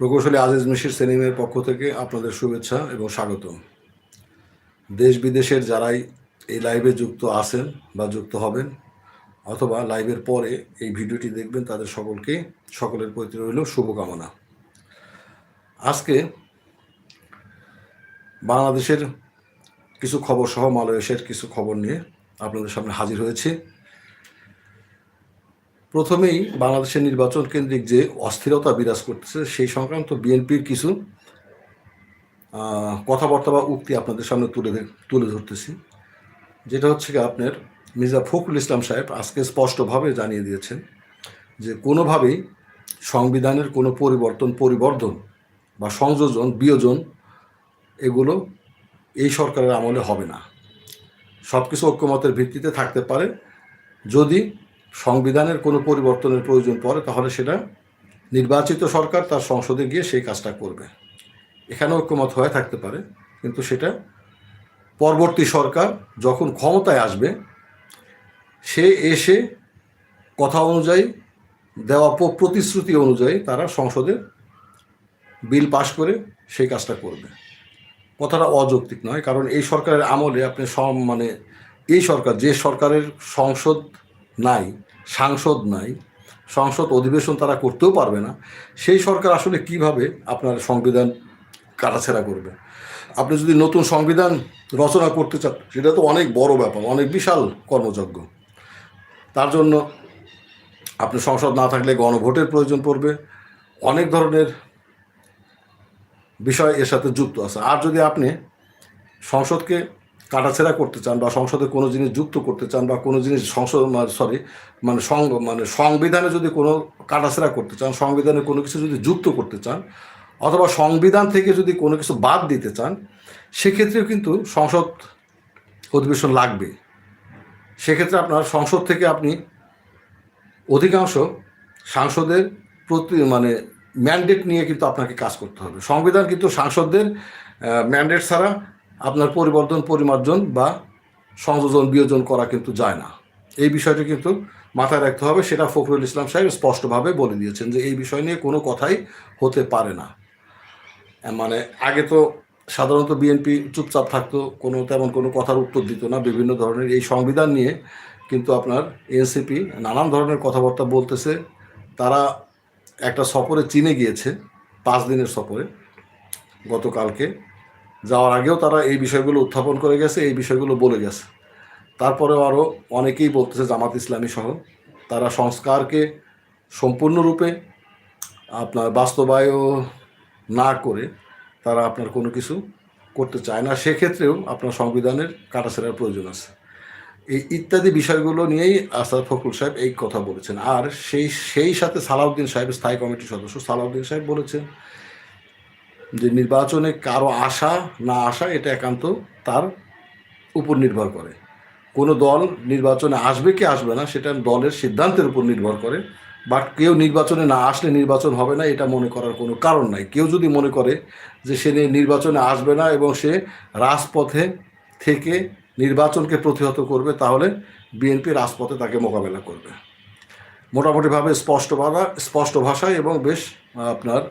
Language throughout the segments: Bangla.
প্রকৌশলী আজিজ মিশির সেলিমের পক্ষ থেকে আপনাদের শুভেচ্ছা এবং স্বাগত দেশ বিদেশের যারাই এই লাইভে যুক্ত আছেন বা যুক্ত হবেন অথবা লাইভের পরে এই ভিডিওটি দেখবেন, তাদের সকলকে, সকলের প্রতি রইল শুভকামনা। আজকে বাংলাদেশের কিছু খবর সহ মালয়েশিয়ার কিছু খবর নিয়ে আপনাদের সামনে হাজির হয়েছে। প্রথমেই বাংলাদেশের নির্বাচন কেন্দ্রিক যে অস্থিরতা বিরাজ করতেছে, সেই সংক্রান্ত বিএনপির কিছু কথাবার্তা বা উক্তি আপনাদের সামনে তুলে তুলে ধরতেছি। যেটা হচ্ছে কি আপনার মির্জা ফখরুল ইসলাম সাহেব আজকে স্পষ্টভাবে জানিয়ে দিয়েছেন যে কোনোভাবেই সংবিধানের কোনো পরিবর্তন, পরিবর্ধন বা সংযোজন, বিয়োজন এগুলো এই সরকারের আমলে হবে না। সব কিছু ঐক্যমতের ভিত্তিতে থাকতে পারে। যদি সংবিধানের কোনো পরিবর্তনের প্রয়োজন পড়ে, তাহলে সেটা নির্বাচিত সরকার তার সংসদে গিয়ে সেই কাজটা করবে। এখানে ঐক্যমত হয়ে থাকতে পারে, কিন্তু সেটা পরবর্তী সরকার যখন ক্ষমতায় আসবে, সে এসে কথা অনুযায়ী, দেওয়া প্রতিশ্রুতি অনুযায়ী তারা সংসদে বিল পাশ করে সেই কাজটা করবে। কথাটা অযৌক্তিক নয়, কারণ এই সরকারের আমলে আপনি মানে এই সরকার, যে সরকারের সংসদ নাই, সাংসদ নাই, সংসদ অধিবেশন তারা করতেও পারবে না। সেই সরকার আসলে কীভাবে আপনার সংবিধান কাটাছেড়া করবে? আপনি যদি নতুন সংবিধান রচনা করতে চান, সেটা তো অনেক বড় ব্যাপার, অনেক বিশাল কর্মযজ্ঞ। তার জন্য আপনি সংসদ না থাকলে গণভোটের প্রয়োজন পড়বে। অনেক ধরনের বিষয় এর সাথে যুক্ত আছে। আর যদি আপনি সংসদকে কাটাছেড়া করতে চান বা সংসদে কোনো জিনিস যুক্ত করতে চান বা কোনো জিনিস সংসদ সরি মানে সং মানে সংবিধানে যদি কোনো কাটাছেড়া করতে চান, সংবিধানে কোনো কিছু যদি যুক্ত করতে চান, অথবা সংবিধান থেকে যদি কোনো কিছু বাদ দিতে চান, সেক্ষেত্রেও কিন্তু সংসদ অধিবেশন লাগবে। সেক্ষেত্রে আপনার সংসদ থেকে আপনি অধিকাংশ সাংসদের প্রতি মানে ম্যান্ডেট নিয়ে কিন্তু আপনাকে কাজ করতে হবে। সংবিধান কিন্তু সাংসদদের ম্যান্ডেট ছাড়া আপনার পরিবর্তন, পরিমার্জন বা সংযোজন, বিয়োজন করা কিন্তু যায় না। এই বিষয়টি কিন্তু মাথায় রাখতে হবে, সেটা ফখরুল ইসলাম সাহেব স্পষ্টভাবে বলে দিয়েছেন যে এই বিষয় নিয়ে কোনো কথাই হতে পারে না। মানে আগে তো সাধারণত বিএনপি চুপচাপ থাকতো, কোনো তেমন কোনো কথার উত্তর দিত না, বিভিন্ন ধরনের এই সংবিধান নিয়ে কিন্তু আপনার এনসিপি নানান ধরনের কথাবার্তা বলতেছে। তারা একটা সফরে চীনে গিয়েছে, পাঁচ দিনের সফরে, গতকালকে। যাওয়ার আগেও তারা এই বিষয়গুলো উত্থাপন করে গেছে, এই বিষয়গুলো বলে গেছে। তারপরেও আরও অনেকেই বলতেছে জামাত ইসলামী সহ, তারা সংস্কারকে সম্পূর্ণরূপে আপনার বাস্তবায়ন না করে তারা আপনার কোনো কিছু করতে চায় না। সেক্ষেত্রেও আপনার সংবিধানের কাটাছেড়ার প্রয়োজন আছে। এই ইত্যাদি বিষয়গুলো নিয়েই আসাদ ফখরুল সাহেব এই কথা বলেছেন। আর সেই সেই সাথে সালাউদ্দিন সাহেব, স্থায়ী কমিটির সদস্য সালাউদ্দিন সাহেব বলেছেন যে নির্বাচনে কারও আশা না আসা, এটা একান্ত তার উপর নির্ভর করে। কোনো দল নির্বাচনে আসবে কি আসবে না, সেটা দলের সিদ্ধান্তের উপর নির্ভর করে। বাট কেউ নির্বাচনে না আসলে নির্বাচন হবে না, এটা মনে করার কোনো কারণ নাই। কেউ যদি মনে করে যে সে নির্বাচনে আসবে না এবং সে রাজপথে থেকে নির্বাচনকে প্রতিহত করবে, তাহলে বিএনপি রাজপথে তাকে মোকাবেলা করবে। মোটামুটিভাবে স্পষ্ট ভাষা স্পষ্ট ভাষায় এবং বেশ আপনার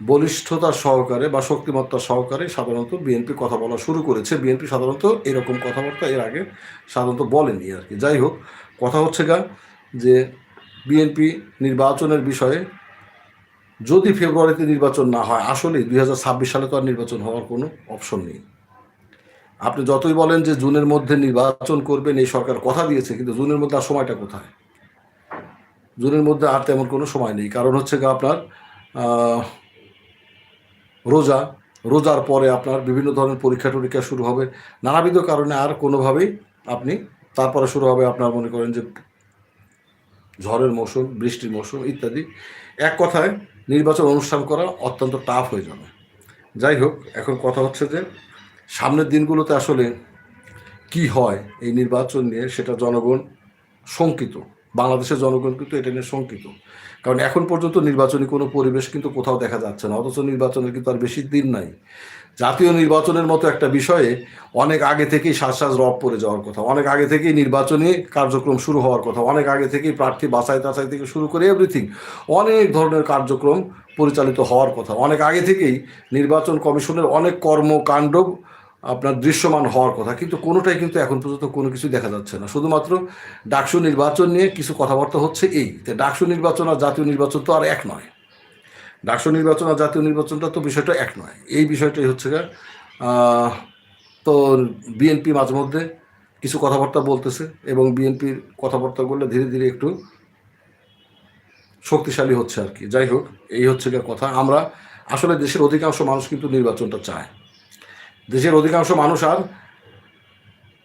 বলিষ্ঠতা সহকারে বা শক্তিমত্তা সহকারে সাধারণত বিএনপি কথা বলা শুরু করেছে। বিএনপি সাধারণত এরকম কথাবার্তা এর আগে সাধারণত বলেনি আর কি। যাই হোক, কথা হচ্ছে গা যে বিএনপি নির্বাচনের বিষয়ে যদি ফেব্রুয়ারিতে নির্বাচন না হয়, আসলে দুই হাজার ছাব্বিশ সালে তো আর নির্বাচন হওয়ার কোনো অপশন নেই। আপনি যতই বলেন যে জুনের মধ্যে নির্বাচন করবেন, এই সরকার কথা দিয়েছে, কিন্তু জুনের মধ্যে আর সময়টা কোথায়? জুনের মধ্যে আর তেমন কোনো সময় নেই। কারণ হচ্ছে গা আপনার রোজা, রোজার পরে আপনার বিভিন্ন ধরনের পরীক্ষা টরীক্ষা শুরু হবে। নানাবিধ কারণে আর কোনোভাবেই আপনি, তারপরে শুরু হবে আপনার মনে করেন যে ঝড়ের মৌসুম, বৃষ্টির মৌসুম ইত্যাদি। এক কথায় নির্বাচন অনুষ্ঠান করা অত্যন্ত টাফ হয়ে যাবে। যাই হোক, এখন কথা হচ্ছে যে সামনের দিনগুলোতে আসলে কি হয় এই নির্বাচন নিয়ে সেটা জনগণ শঙ্কিত। বাংলাদেশের জনগণ কিন্তু এটা নিয়ে শঙ্কিত। কারণ এখন পর্যন্ত নির্বাচনী কোনো পরিবেশ কিন্তু কোথাও দেখা যাচ্ছে না, অথচ নির্বাচনের কিন্তু আর বেশি দিন নাই। জাতীয় নির্বাচনের মতো একটা বিষয়ে অনেক আগে থেকেই শ্বাস রব পড়ে যাওয়ার কথা, অনেক আগে থেকেই নির্বাচনী কার্যক্রম শুরু হওয়ার কথা, অনেক আগে থেকেই প্রার্থী বাছাই তাছাই থেকে শুরু করে এভরিথিং অনেক ধরনের কার্যক্রম পরিচালিত হওয়ার কথা, অনেক আগে থেকেই নির্বাচন কমিশনের অনেক কর্মকাণ্ড আপনার দৃশ্যমান হওয়ার কথা। কিন্তু কোনোটাই কিন্তু এখন পর্যন্ত কোনো কিছু দেখা যাচ্ছে না। শুধুমাত্র ডাকসু নির্বাচন নিয়ে কিছু কথাবার্তা হচ্ছে এই তো ডাকসু নির্বাচন আর জাতীয় নির্বাচন তো আর এক নয়। ডাকসু নির্বাচন আর জাতীয় নির্বাচনটা তো বিষয়টা এক নয়। এই বিষয়টাই হচ্ছে তো বিএনপি মাঝে মধ্যে কিছু কথাবার্তা বলতেছে এবং বিএনপির কথাবার্তা কথাবার্তাগুলো ধীরে ধীরে একটু শক্তিশালী হচ্ছে আর কি। যাই হোক, এই হচ্ছে কথা। আমরা আসলে দেশের অধিকাংশ মানুষ কিন্তু নির্বাচনটা চায়। দেশের অধিকাংশ মানুষ আর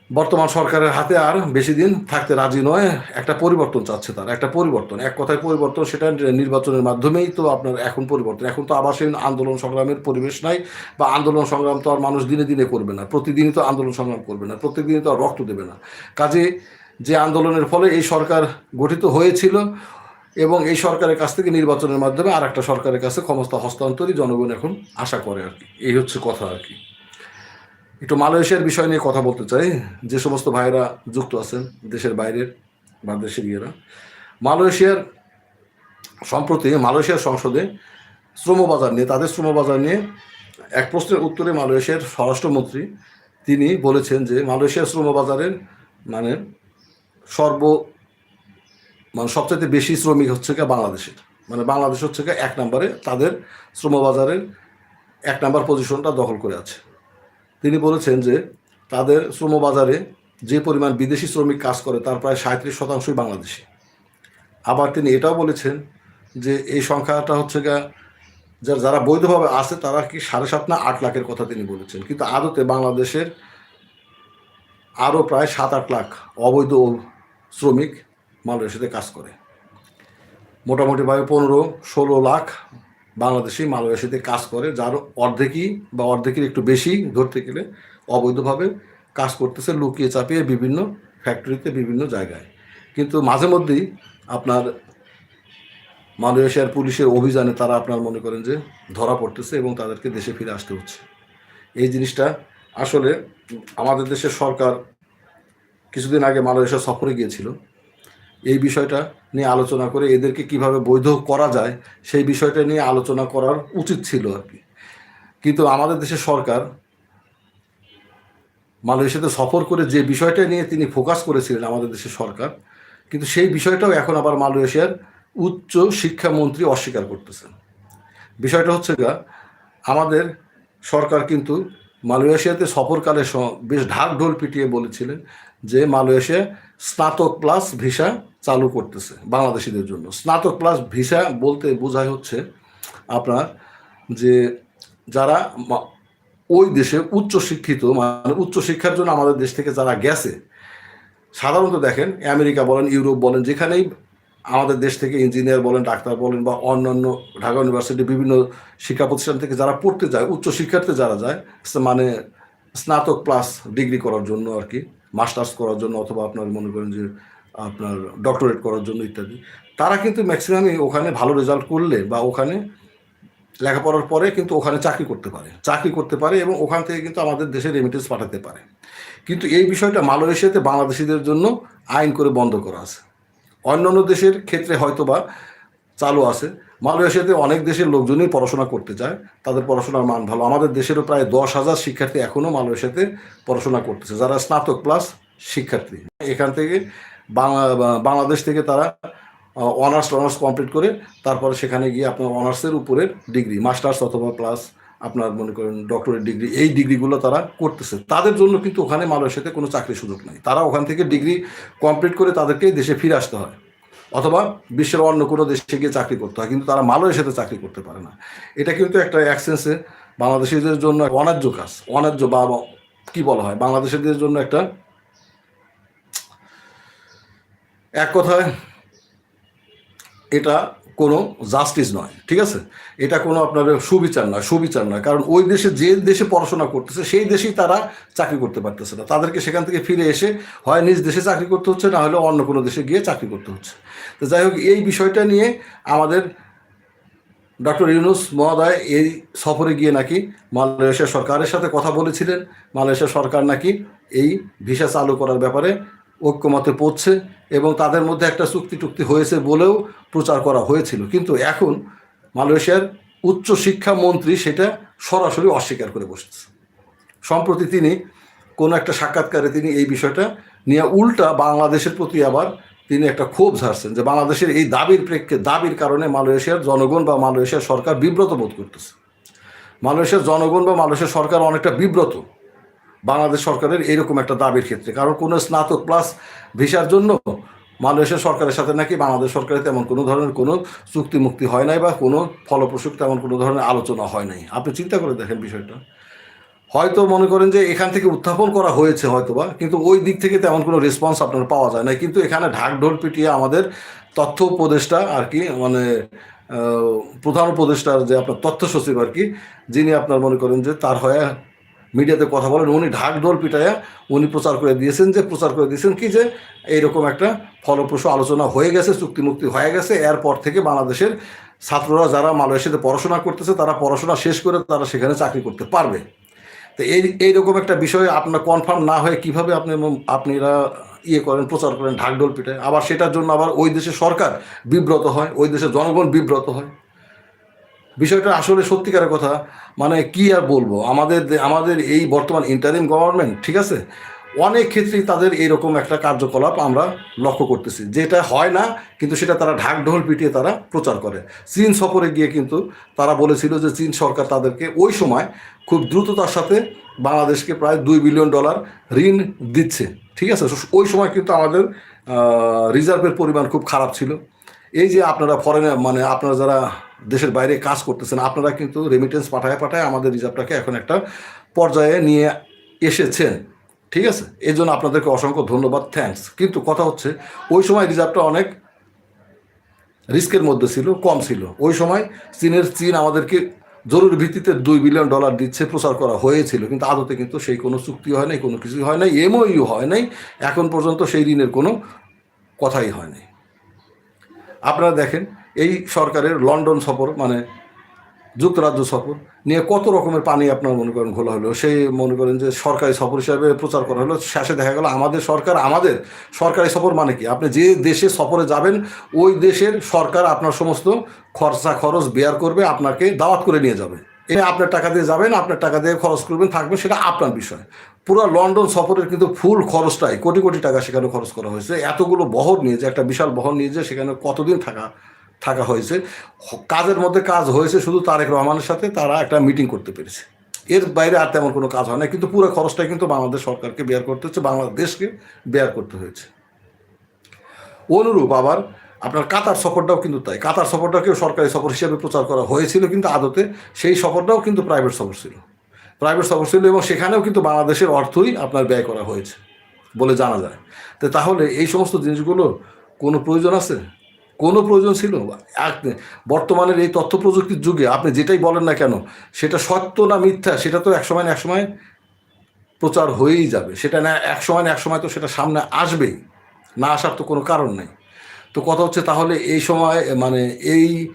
বর্তমান সরকারের হাতে আর বেশি দিন থাকতে রাজি নয়। একটা পরিবর্তন চাচ্ছে তার, একটা পরিবর্তন। এক কথায় পরিবর্তন সেটা নির্বাচনের মাধ্যমেই তো আপনার এখন পরিবর্তন। এখন তো আবার সেই আন্দোলন সংগ্রামের পরিবেশ নাই বা আন্দোলন সংগ্রাম তো আর মানুষ দিনে দিনে করবে না। প্রতিদিনই তো আন্দোলন সংগ্রাম করবে না প্রত্যেকদিনই তো আর রক্ত দেবে না। কাজে যে আন্দোলনের ফলে এই সরকার গঠিত হয়েছিল এবং এই সরকারের কাছ থেকে নির্বাচনের মাধ্যমে আর একটা সরকারের কাছে ক্ষমতা হস্তান্তরই জনগণ এখন আশা করে আর কি। এই হচ্ছে কথা আর কি। একটু মালয়েশিয়ার বিষয় নিয়ে কথা বলতে চাই। যে সমস্ত ভাইরা যুক্ত আছেন দেশের বাইরের বা দেশের ইয়েরা, মালয়েশিয়ার সম্প্রতি মালয়েশিয়ার সংসদে শ্রমবাজার নিয়ে, তাদের শ্রমবাজার নিয়ে এক প্রশ্নের উত্তরে মালয়েশিয়ার স্বরাষ্ট্রমন্ত্রী তিনি বলেছেন যে মালয়েশিয়ার শ্রমবাজারের মানে সর্ব মানে সবচেয়ে বেশি শ্রমিক হচ্ছে গিয়ে বাংলাদেশের। মানে বাংলাদেশ হচ্ছে গিয়ে এক নম্বরে তাদের শ্রমবাজারের এক নাম্বার পজিশনটা দখল করে আছে। তিনি বলেছেন যে তাদের শ্রমবাজারে যে পরিমাণ বিদেশি শ্রমিক কাজ করে তার প্রায় সাঁত্রিশ শতাংশই বাংলাদেশি। আবার তিনি এটাও বলেছেন যে এই সংখ্যাটা হচ্ছে গা যারা যারা বৈধভাবে আছে তারা কি সাড়ে সাত না আট লাখের কথা তিনি বলেছেন। কিন্তু আদতে বাংলাদেশের আরও প্রায় সাত আট লাখ অবৈধ শ্রমিক মালয়েশিয়াতে কাজ করে। মোটামুটিভাবে পনেরো, ষোলো লাখ বাংলাদেশি মালয়েশিয়াতে কাজ করে, যার অর্ধেকই বা অর্ধেকের একটু বেশি ধরতে গেলে অবৈধভাবে কাজ করতেছে, লুকিয়ে চাপিয়ে বিভিন্ন ফ্যাক্টরিতে বিভিন্ন জায়গায়। কিন্তু মাঝে মধ্যেই আপনার মালয়েশিয়ার পুলিশের অভিযানে তারা আপনার মনে করেন যে ধরা পড়তেছে এবং তাদেরকে দেশে ফিরে আসতে হচ্ছে। এই জিনিসটা আসলে আমাদের দেশের সরকার কিছুদিন আগে মালয়েশিয়া সফরে গিয়েছিল। এই বিষয়টা নিয়ে আলোচনা করে এদেরকে কীভাবে বৈধ করা যায়, সেই বিষয়টা নিয়ে আলোচনা করার উচিত ছিল আর কি। কিন্তু আমাদের দেশের সরকার মালয়েশিয়াতে সফর করে যে বিষয়টা নিয়ে তিনি ফোকাস করেছিলেন আমাদের দেশের সরকার, কিন্তু সেই বিষয়টাও এখন আবার মালয়েশিয়ার উচ্চ শিক্ষামন্ত্রী অস্বীকার করতেছেন। বিষয়টা হচ্ছে গা, আমাদের সরকার কিন্তু মালয়েশিয়াতে সফরকালে বেশ ঢাক ঢোল পিটিয়ে বলেছিলেন যে মালয়েশিয়া স্নাতক প্লাস ভিসা চালু করতেছে বাংলাদেশিদের জন্য। স্নাতক প্লাস ভিসা বলতে বোঝায় হচ্ছে আপনার যে যারা ওই দেশে উচ্চ শিক্ষিত মানে উচ্চ শিক্ষার জন্য আমাদের দেশ থেকে যারা গেছে, সাধারণত দেখেন আমেরিকা বলেন, ইউরোপ বলেন, যেখানেই আমাদের দেশ থেকে ইঞ্জিনিয়ার বলেন, ডাক্তার বলেন বা অন্যান্য ঢাকা ইউনিভার্সিটি বিভিন্ন শিক্ষা প্রতিষ্ঠান থেকে যারা পড়তে যায় উচ্চ শিক্ষার্থী যারা যায় মানে স্নাতক প্লাস ডিগ্রি করার জন্য আর কি মাস্টার্স করার জন্য অথবা আপনার মনে করেন যে আপনার ডক্টরেট করার জন্য ইত্যাদি। তারা কিন্তু ম্যাক্সিমামই ওখানে ভালো রেজাল্ট করলে বা ওখানে লেখাপড়ার পরে কিন্তু ওখানে চাকরি করতে পারে। চাকরি করতে পারে এবং ওখান থেকে কিন্তু আমাদের দেশে রেমিটেন্স পাঠাতে পারে। কিন্তু এই বিষয়টা মালয়েশিয়াতে বাংলাদেশিদের জন্য আইন করে বন্ধ করা আছে। অন্যান্য দেশের ক্ষেত্রে হয়তো বা চালু আছে। মালয়েশিয়াতে অনেক দেশের লোকজনই পড়াশোনা করতে চায়। তাদের পড়াশোনার মান ভালো। আমাদের দেশেরও প্রায় দশ হাজার শিক্ষার্থী এখনও মালয়েশিয়াতে পড়াশোনা করতেছে, যারা স্নাতক প্লাস শিক্ষার্থী। এখান থেকে বাংলাদেশ থেকে তারা অনার্স অনার্স কমপ্লিট করে তারপরে সেখানে গিয়ে আপনার অনার্সের উপরের ডিগ্রি মাস্টার্স অথবা প্লাস আপনার মনে করেন ডক্টরেট ডিগ্রি এই ডিগ্রিগুলো তারা করতেছে। তাদের জন্য কিন্তু ওখানে মালয়েশিয়াতে কোনো চাকরির সুযোগ নেই। তারা ওখান থেকে ডিগ্রি কমপ্লিট করে তাদেরকে দেশে ফিরে আসতে হয়। অথবা বিশ্বের অন্য কোনো দেশে গিয়ে চাকরি করতে হয়, কিন্তু তারা মালয়েশিয়াতে চাকরি করতে পারে না। এটা কিন্তু একটা অ্যাক্সেন্সে বাংলাদেশিদের জন্য অন্যায্য কাজ। অনার্য বা কি বলা হয়? বাংলাদেশিদের জন্য একটা এক কথায় এটা কোনো জাস্টিস নয়, ঠিক আছে? এটা কোনো আপনার সুবিচার নয় সুবিচার নয়। কারণ ওই দেশে যে দেশে পড়াশোনা করতেছে, সেই দেশেই তারা চাকরি করতে পারতেছে না। তাদেরকে সেখান থেকে ফিরে এসে হয় নিজ দেশে চাকরি করতে হচ্ছে, না হলে অন্য কোনো দেশে গিয়ে চাকরি করতে হচ্ছে। তো যাই হোক, এই বিষয়টা নিয়ে আমাদের ডক্টর ইউনুস মহোদয় এই সফরে গিয়ে নাকি মালয়েশিয়া সরকারের সাথে কথা বলেছিলেন। মালয়েশিয়া সরকার নাকি এই ভিসা চালু করার ব্যাপারে ঐক্যমতে পড়ছে এবং তাদের মধ্যে একটা চুক্তি টুক্তি হয়েছে বলেও প্রচার করা হয়েছিল। কিন্তু এখন মালয়েশিয়ার উচ্চ শিক্ষা মন্ত্রী সেটা সরাসরি অস্বীকার করে বসেছে। সম্প্রতি তিনি কোনো একটা সাক্ষাৎকারে তিনি এই বিষয়টা নিয়ে উল্টা বাংলাদেশের প্রতি আবার তিনি একটা ক্ষোভ ঝাড়ছেন যে বাংলাদেশের এই দাবির প্রেক্ষে দাবির কারণে মালয়েশিয়ার জনগণ বা মালয়েশিয়ার সরকার বিব্রত বোধ করতেছে। মালয়েশিয়ার জনগণ বা মালয়েশিয়ার সরকার অনেকটা বিব্রত। বাংলাদেশ সরকারের এরকম একটা দাবির ক্ষেত্রে। কারণ কোনো স্নাতক প্লাস ভিসার জন্য মালয়েশিয়া সরকারের সাথে নাকি বাংলাদেশ সরকারের তেমন কোনো ধরনের কোনো চুক্তি মুক্তি হয় নাই বা কোনো ফলপ্রসূ তেমন কোনো ধরনের আলোচনা হয় নাই। আপনি চিন্তা করে দেখেন বিষয়টা। হয়তো মনে করেন যে এখান থেকে উত্থাপন করা হয়েছে হয়তোবা, কিন্তু ওই দিক থেকে তেমন কোনো রেসপন্স আপনার পাওয়া যায় না কিন্তু এখানে ঢাক ঢোল পিটিয়ে আমাদের তথ্য উপদেষ্টা আর কি মানে প্রধান উপদেষ্টার যে আপনার তথ্য সচিব আর কি, যিনি আপনার মনে করেন যে তার হয়ে মিডিয়াতে কথা বলেন, উনি ঢাক ঢোল পিটাইয়া উনি প্রচার করে দিয়েছেন যে, প্রচার করে দিয়েছেন কি যে, এইরকম একটা ফলপ্রসূ আলোচনা হয়ে গেছে চুক্তি মুক্তি হয়ে গেছে। এরপর থেকে বাংলাদেশের ছাত্ররা যারা মালয়েশিয়াতে পড়াশোনা করতেছে, তারা পড়াশোনা শেষ করে তারা সেখানে চাকরি করতে পারবে। তো এই, এইরকম একটা বিষয় আপনার কনফার্ম না হয়ে কীভাবে আপনি আপনারা ইয়ে করেন, প্রচার করেন, ঢাকঢোল পিটায়? আবার সেটার জন্য আবার ওই দেশের সরকার বিব্রত হয়, ওই দেশের জনগণ বিব্রত হয়। বিষয়টা আসলে সত্যিকারের কথা মানে কি আর বলব? আমাদের আমাদের এই বর্তমান ইন্টারিম গভর্নমেন্ট ঠিক আছে? অনেক ক্ষেত্রেই তাদের এইরকম একটা কার্যকলাপ আমরা লক্ষ্য করতেছি। যেটা হয় না, কিন্তু সেটা তারা ঢাক ঢোল পিটিয়ে তারা প্রচার করে। চীন সফরে গিয়ে কিন্তু তারা বলেছিল যে চীন সরকার তাদেরকে ওই সময় খুব দ্রুততার সাথে বাংলাদেশকে প্রায় দুই বিলিয়ন ডলার ঋণ দিচ্ছে, ঠিক আছে? ওই সময় কিন্তু আমাদের রিজার্ভের পরিমাণ খুব খারাপ ছিল। এই যে আপনারা ফরেনে মানে আপনারা যারা দেশের বাইরে কাজ করতেছেন। আপনারা কিন্তু রেমিটেন্স পাঠায় পাঠায় আমাদের রিজার্ভটাকে এখন একটা পর্যায়ে নিয়ে এসেছেন। ঠিক আছে? এই জন্য আপনাদেরকে অসংখ্য ধন্যবাদ। থ্যাঙ্কস কিন্তু কথা হচ্ছে, ওই সময় রিজার্ভটা অনেক রিস্কের মধ্যে ছিল, কম ছিল। ওই সময় চীনের চীন আমাদেরকে জরুরি ভিত্তিতে দুই বিলিয়ন ডলার দিচ্ছে, প্রচার করা হয়েছিল। কিন্তু আদতে কিন্তু সেই কোনো চুক্তি হয় নাই, কোনো কিছুই হয় নাই এমওইউ হয় নাই। এখন পর্যন্ত সেই ঋণের কোনো কথাই হয় নাই। আপনারা দেখেন এই সরকারের লন্ডন সফর মানে যুক্তরাজ্য সফর নিয়ে কত রকমের পানি আপনার মনে করেন ঘোলা হলো? সেই মনে করেন যে সরকারি সফর হিসাবে প্রচার করা হলো, শেষে দেখা গেল আমাদের সরকার, আমাদের সরকারি সফর মানে কি? আপনি যে দেশে সফরে যাবেন, ওই দেশের সরকার আপনার সমস্ত খরচা খরচ বেয়ার করবে, আপনাকে দাওয়াত করে নিয়ে যাবে। এ আপনার টাকা দিয়ে যাবেন, আপনার টাকা দিয়ে খরচ করবেন থাকবেন সেটা আপনার বিষয়। পুরো লন্ডন সফরের কিন্তু ফুল খরচটাই, কোটি কোটি টাকা সেখানে খরচ করা হয়েছে। এতগুলো বহর নিয়ে যে, একটা বিশাল বহর নিয়ে যে, সেখানে কতদিন থাকা থাকা হয়েছে। কাজের মধ্যে কাজ হয়েছে, শুধু তারেক রহমানের সাথে তারা একটা মিটিং করতে পেরেছে। এর বাইরে আর তেমন কোনো কাজ হয় না, কিন্তু পুরো খরচটা কিন্তু বাংলাদেশ সরকারকে বেয়ার করতে হচ্ছে, বাংলাদেশকে বেয়ার করতে হয়েছে। অনুরূপ আবার, আপনার কাতার সফরটাও কিন্তু তাই। কাতার সফরটাকেও সরকারি সফর হিসেবে প্রচার করা হয়েছিল কিন্তু আদতে সেই সফরটাও কিন্তু প্রাইভেট সফর ছিল। প্রাইভেট সফর ছিল এবং সেখানেও কিন্তু বাংলাদেশের অর্থই আপনার ব্যয় করা হয়েছে বলে জানা যায়। তো তাহলে এই সমস্ত জিনিসগুলোর কোনো প্রয়োজন আছে? কোনো প্রয়োজন ছিল? এক- বর্তমানের এই তথ্য প্রযুক্তির যুগে আপনি যেটাই বলেন না কেন, সেটা সত্য না মিথ্যা, সেটা তো একসময় এক সময় প্রচার হয়েই যাবে। সেটা না এক সময় এক সময় তো সেটা সামনে আসবেই। না আসার তো কোনো কারণ নেই। তো কথা হচ্ছে তাহলে এই সময় মানে এই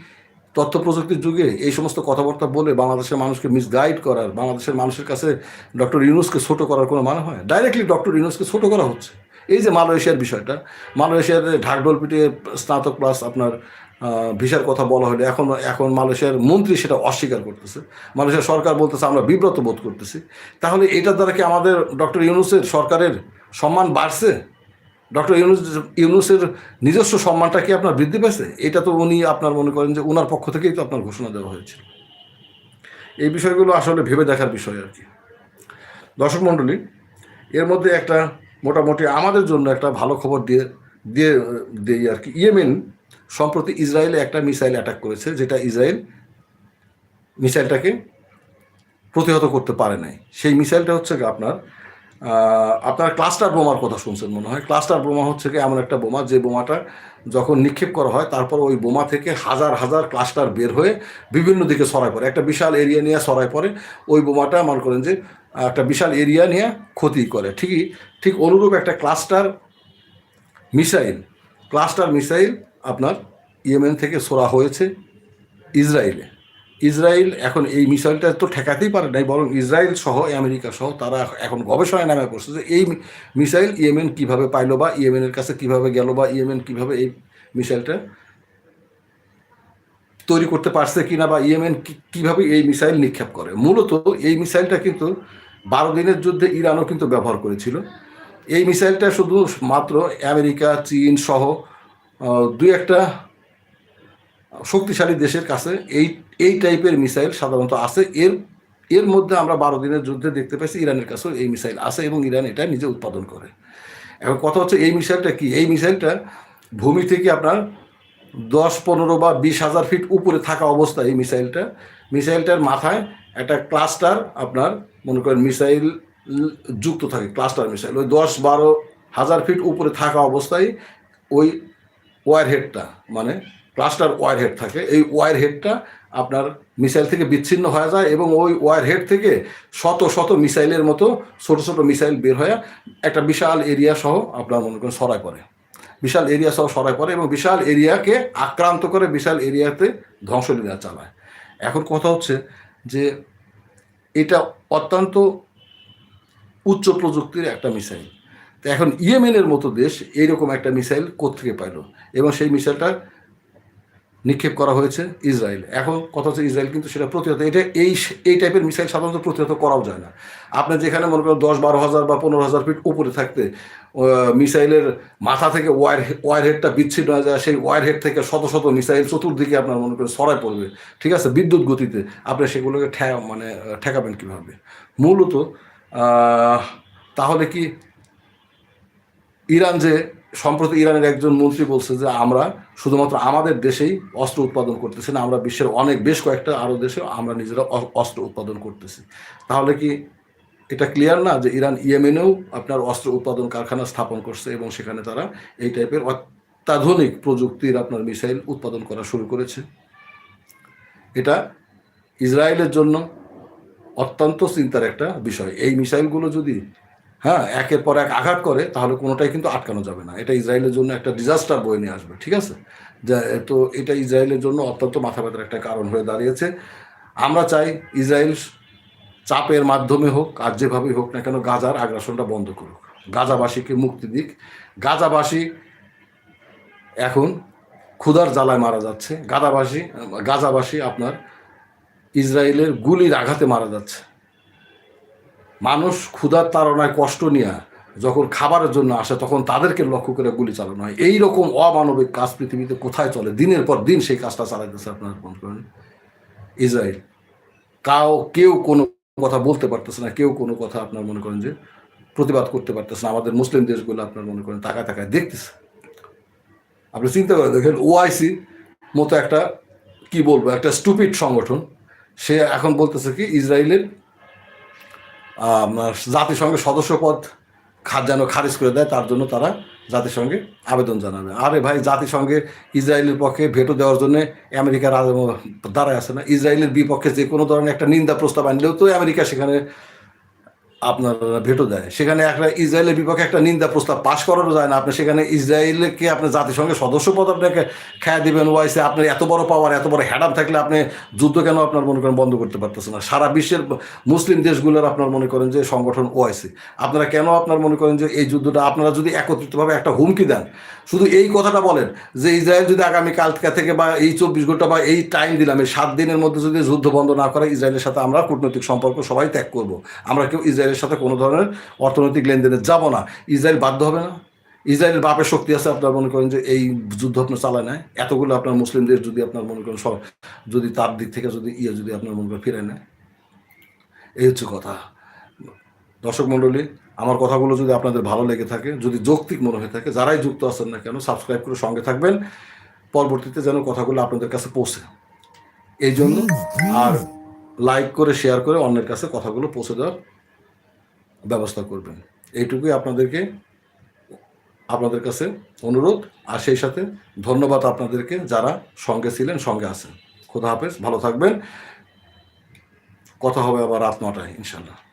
তথ্য প্রযুক্তির যুগে এই সমস্ত কথাবার্তা বলে বাংলাদেশের মানুষকে মিসগাইড করার, বাংলাদেশের মানুষের কাছে ডক্টর ইউনুসকে ছোটো করার কোনো মানে হয়? ডাইরেক্টলি ডক্টর ইউনুসকে ছোটো করা হচ্ছে। এই যে মালয়েশিয়ার বিষয়টা, মালয়েশিয়ার ঢাকঢোল পিটিয়ে স্নাতক প্লাস আপনার ভিসার কথা বলা হলে, এখন এখন মালয়েশিয়ার মন্ত্রী সেটা অস্বীকার করতেছে। মালয়েশিয়ার সরকার বলতেছে, আমরা বিব্রত বোধ করতেছি। তাহলে এটার দ্বারা কি আমাদের ডক্টর ইউনুসের সরকারের সম্মান বাড়ছে? ডক্টর ইউনুস, ইউনুসের নিজস্ব সম্মানটা কি আপনার বৃদ্ধি পেয়েছে এটা তো উনি আপনার মনে করেন যে ওনার পক্ষ থেকেই তো আপনার ঘোষণা দেওয়া হয়েছিল এই বিষয়গুলো আসলে ভেবে দেখার বিষয় আর কি। দর্শক মণ্ডলী, এর মধ্যে একটা মোটামুটি আমাদের জন্য একটা ভালো খবর দিয়ে দিয়ে, দিই আর কি। ইয়েমেন সম্প্রতি ইসরায়েলে একটা মিসাইল অ্যাটাক করেছে, যেটা ইসরায়েল মিসাইলটাকে প্রতিহত করতে পারে নাই। সেই মিসাইলটা হচ্ছে আপনার আপনারা ক্লাস্টার বোমার কথা শুনছেন মনে হয়? ক্লাস্টার বোমা হচ্ছে কি এমন একটা বোমা, যে বোমাটা যখন নিক্ষেপ করা হয়, তারপর ওই বোমা থেকে হাজার হাজার ক্লাস্টার বের হয়ে বিভিন্ন দিকে ছড়ায় পড়ে। একটা বিশাল এরিয়া নিয়ে ছড়ায় পড়ে। ওই বোমাটা মনে করেন যে একটা বিশাল এরিয়া নিয়ে ক্ষতি করে। ঠিকই, ঠিক অনুরূপ একটা ক্লাস্টার মিসাইল ক্লাস্টার মিসাইল আপনার ইয়েমেন থেকে ছোড়া হয়েছে ইসরায়েলে। ইসরায়েল এখন এই মিসাইলটা তো ঠেকাতেই পারে নাই, বরং ইসরায়েল সহ, আমেরিকা সহ, তারা এখন গবেষণায় নামে পড়ছে যে এই মিসাইল ইয়েমেন কীভাবে পাইলো বা ইয়েমেনের কাছে কীভাবে গেল বা ইয়েমেন কীভাবে এই মিসাইলটা তৈরি করতে পারছে কিনা বা ইয়েমেন কীভাবে এই মিসাইল নিক্ষেপ করে? মূলত এই মিসাইলটা কিন্তু বারো দিনের যুদ্ধে ইরানও কিন্তু ব্যবহার করেছিল। এই মিসাইলটা শুধু মাত্র আমেরিকা, চীন সহ দুই একটা শক্তিশালী দেশের কাছে এই এই টাইপের মিসাইল সাধারণত আছে। এর এর মধ্যে আমরা বারো দিনের যুদ্ধে দেখতে পাইছি ইরানের কাছেও এই মিসাইল আছে এবং ইরান এটা নিজে উৎপাদন করে। এখন কথা হচ্ছে এই মিসাইলটা কি? এই মিসাইলটা ভূমি থেকে আপনার দশ, পনেরো বা বিশ হাজার ফিট উপরে থাকা অবস্থায় এই মিসাইলটা। মিসাইলটার মাথায় একটা ক্লাস্টার আপনার, মনে করেন মিসাইল যুক্ত থাকে ক্লাস্টার মিসাইল। ওই দশ, বারো হাজার ফিট উপরে থাকা অবস্থায় ওই ওয়ার হেডটা মানে ক্লাস্টার ওয়ার হেড থাকে। এই ওয়ার হেডটা আপনার মিসাইল থেকে বিচ্ছিন্ন হয়ে যায় এবং ওই ওয়ার হেড থেকে শত শত মিসাইলের মতো ছোট ছোট মিসাইল বের হয়ে একটা বিশাল এরিয়া সহ আপনার মনে করেন সরাই পড়ে। বিশাল এরিয়া সহ সরাই পড়ে এবং বিশাল এরিয়াকে আক্রান্ত করে বিশাল এরিয়াতে ধ্বংসলীলা চালায়। এখন কথা হচ্ছে যে এটা অত্যন্ত উচ্চ প্রযুক্তির একটা মিসাইল। তো এখন ইয়েমেনের মতো দেশ এইরকম একটা মিসাইল কোত্থেকে পাইল? এবং সেই মিসাইলটা নিক্ষেপ করা হয়েছে ইসরায়েল। এখন কথা হচ্ছে ইসরায়েল কিন্তু সেটা প্রতিহত, এটা এই এই টাইপের মিসাইল সাধারণত প্রতিহত করাও যায় না। আপনি যেখানে মনে করেন দশ বারো হাজার বা পনেরো হাজার ফিট উপরে থাকতে মিসাইলের মাথা থেকে ওয়ার ওয়ার হেডটা বিচ্ছিন্ন হয়ে যায়, সেই ওয়ার হেড থেকে শত শত মিসাইল চতুর্দিকে আপনার মনে করেন ছড়ায় পড়বে, ঠিক আছে? বিদ্যুৎ গতিতে আপনি সেগুলোকে ঠে মানে ঠেকাবেন কীভাবে? মূলত তাহলে কি ইরান যে সম্প্রতি ইরানের একজন মন্ত্রী বলছে যে, আমরা শুধুমাত্র আমাদের দেশেই অস্ত্র উৎপাদন করতেছি না, আমরা বিশ্বের অনেক, বেশ কয়েকটা আরও দেশে আমরা নিজেরা অস্ত্র উৎপাদন করতেছি। তাহলে কি এটা ক্লিয়ার না যে ইরান ইয়েমেনেও আপনার অস্ত্র উৎপাদন কারখানা স্থাপন করছে এবং সেখানে তারা এই টাইপের অত্যাধুনিক প্রযুক্তির আপনার মিসাইল উৎপাদন করা শুরু করেছে? এটা ইসরায়েলের জন্য অত্যন্ত চিন্তার একটা বিষয়। এই মিসাইলগুলো যদি হ্যাঁ একের পর এক আঘাত করে, তাহলে কোনোটাই কিন্তু আটকানো যাবে না। এটা ইসরায়েলের জন্য একটা ডিজাস্টার বয়ে নিয়ে আসবে, ঠিক আছে? যা, তো এটা ইসরায়েলের জন্য অত্যন্ত মাথা ব্যথার একটা কারণ হয়ে দাঁড়িয়েছে। আমরা চাই ইসরায়েল চাপের মাধ্যমে হোক, আর যেভাবেই হোক না কেন গাজার আগ্রাসনটা বন্ধ করুক। গাজাবাসীকে মুক্তি দিক। গাজাবাসী এখন ক্ষুধার জ্বালায় মারা যাচ্ছে। গাজাবাসী গাজাবাসী আপনার ইসরায়েলের গুলির আঘাতে মারা যাচ্ছে। মানুষ ক্ষুধার তাড়নায় কষ্ট নিয়ে যখন খাবারের জন্য আসে, তখন তাদেরকে লক্ষ্য করে গুলি চালানো হয়। এই রকম অমানবিক কাজ পৃথিবীতে কোথায় চলে? দিনের পর দিন সেই কাজটা চালাইতেছে আপনার মনে করেন? ইসরায়েল। কাও, কেউ কোনো কথা বলতে পারতেছে না, কেউ কোনো কথা আপনার মনে করেন যে প্রতিবাদ করতে পারতেছে না। আমাদের মুসলিম দেশগুলো আপনার মনে করেন তাকায় তাকায় দেখতেছে। আপনি চিন্তা করে দেখেন, ওআইসি মতো একটা, কি বলব, একটা স্টুপিড সংগঠন, সে এখন বলতেছে কি, ইসরায়েলের জাতিসংঘের সদস্য পদ খা- যেন খারিজ করে দেয়, তার জন্য তারা জাতিসংঘে আবেদন জানাবে। আরে ভাই, জাতিসংঘে ইসরায়েলের পক্ষে ভেটো দেওয়ার জন্য আমেরিকার দাঁড়ায় আছে না? ইসরায়েলের বিপক্ষে যে কোনো ধরনের একটা নিন্দা প্রস্তাব আনলেও তো আমেরিকা সেখানে আপনার ভেটো দেয়। সেখানে একটা ইসরায়েলের বিপক্ষে একটা নিন্দা প্রস্তাব পাশ করানো যায় না। আপনি সেখানে ইসরায়েলকে আপনি জাতিসংঘের সদস্য পদ আপনাকে খেয়া দিবেন। ওয়াইসে আপনার এত বড় পাওয়ার এত বড় হ্যাডাম থাকলে আপনি যুদ্ধ কেন আপনার মনে করেন বন্ধ করতে পারতেছেন না? সারা বিশ্বের মুসলিম দেশগুলোর আপনার মনে করেন যে সংগঠন ওআইসি আপনারা কেন আপনার মনে করেন যে এই যুদ্ধটা আপনারা যদি একত্রিতভাবে একটা হুমকি দেন? শুধু এই কথাটা বলেন যে ইসরায়েল যদি আগামী কাল থেকে বা এই চব্বিশ ঘণ্টা বা এই টাইম দিলাম, এই সাত দিনের মধ্যে যদি যুদ্ধ বন্ধ না করে, ইসরায়েলের সাথে আমরা কূটনৈতিক সম্পর্ক সবাই ত্যাগ করব। আমরা কেউ ইসরায়েলের সাথে কোনো ধরনের অর্থনৈতিক লেনদেনে যাব না। ইসরায়েল বাধ্য হবে না। ইসরায়েলের বাপের শক্তি আছে আপনার মনে করেন যে এই যুদ্ধ আপনার চালায় নেয় এতগুলো আপনার মুসলিম দেশ যদি আপনার মনে করেন সব যদি তার দিক থেকে যদি ইয়ে যদি আপনার মনে করেন ফিরে নেয়। এই হচ্ছে কথা। দর্শক মণ্ডলী, আমার কথাগুলো যদি আপনাদের ভালো লেগে থাকে, যদি যৌক্তিক মনে হয়ে থাকে, যারাই যুক্ত আছেন না কেন সাবস্ক্রাইব করে সঙ্গে থাকবেন। পরবর্তীতে যেন কথাগুলো আপনাদের কাছে পৌঁছে। এই জন্য আর লাইক করে শেয়ার করে অন্যের কাছে কথাগুলো পৌঁছে দেওয়ার ব্যবস্থা করবেন। এইটুকুই আপনাদেরকে, আপনাদের কাছে অনুরোধ। আর সেই সাথে ধন্যবাদ আপনাদেরকে যারা সঙ্গে ছিলেন, সঙ্গে আছেন। খোদা হাফেজ, ভালো থাকবেন। কথা হবে আবার রাত নটায় ইনশাল্লাহ